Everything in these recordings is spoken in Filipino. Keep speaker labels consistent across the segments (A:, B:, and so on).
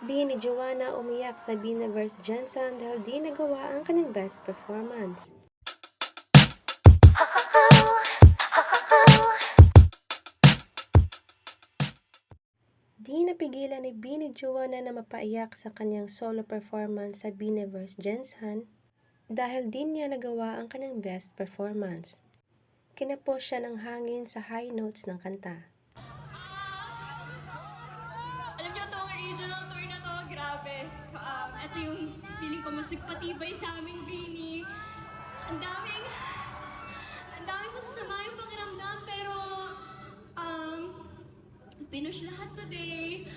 A: Bini ni Joanna umiyak sa Binaverse Jensen dahil di nagawa ang kanyang best performance. Di napigilan ni Bini Joanna na mapaiyak sa kanyang solo performance sa Binaverse Jensen dahil di niya nagawa ang kanyang best performance. Kinapos siya ng hangin sa high notes ng kanta.
B: Alam niyo, itong to, grabe. Um, ito yung feeling ko mas nagpatibay sa aming Bini. Ang daming, ang daming masasama yung pakiramdam, pero, um, pinush lahat today.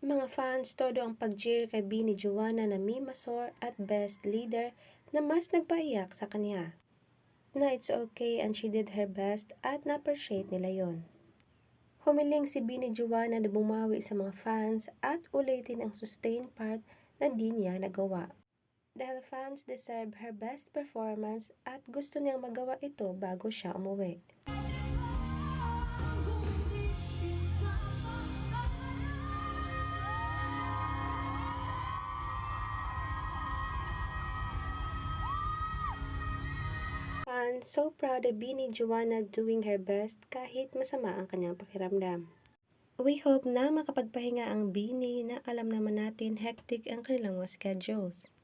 A: Mga fans, todo ang pag-cheer kay Bini Joanna na Mimasor at Best Leader na mas nagpaiyak sa kanya. Na it's okay and she did her best at na-appreciate nila yon. Humiling si Bini Joanna na bumawi sa mga fans at ulitin ang sustain part na di niya nagawa. Dahil fans deserve her best performance at gusto niyang magawa ito bago siya umuwi. Fans so proud of Bini Joanna doing her best kahit masama ang kanyang pakiramdam. We hope na makapagpahinga ang Bini na alam naman natin hectic ang kanilang mga schedules.